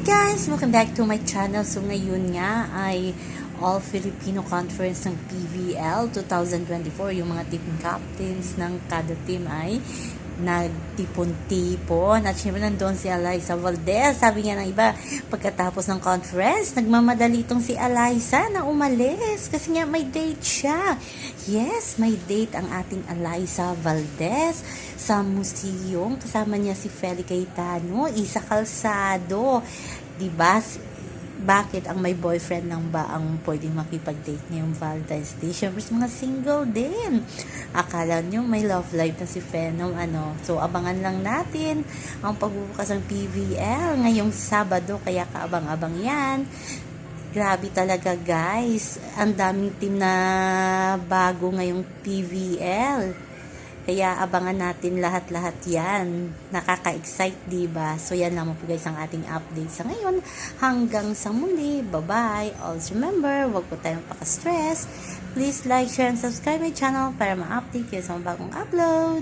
guys! Welcome back to my channel. So ngayon nga ay All Filipino Conference ng PVL 2024. Yung mga team captains ng kada team ay nagtipon-tipon. At syempre nandun si Eliza Valdez. Sabi nga ng iba, pagkatapos ng conference, nagmamadali itong si Eliza na umalis. Kasi nga may date siya. Yes, may date ang ating Eliza Valdez sa museum. Kasama niya si Feli Cayetano, Isa Calzado. Diba? Bakit ang may boyfriend lang ba ang pwedeng makipag-date ngayong Valentine's Day? Siyempre, mga single din. Akala nyo may love life na si Phenom, ano. So, abangan lang natin ang pagbubukas ng PVL ngayong Sabado, kaya kaabang-abang yan. Grabe talaga, guys. Ang daming team na bago ngayong PVL. Kaya abangan natin lahat-lahat yan. Nakaka-excite, ba? So yan lang po guys ang ating update sa ngayon. Hanggang sa muli. Bye-bye. Always remember, wag po tayong paka-stress. Please like, share, and subscribe my channel para ma-update kayo sa mga bagong upload.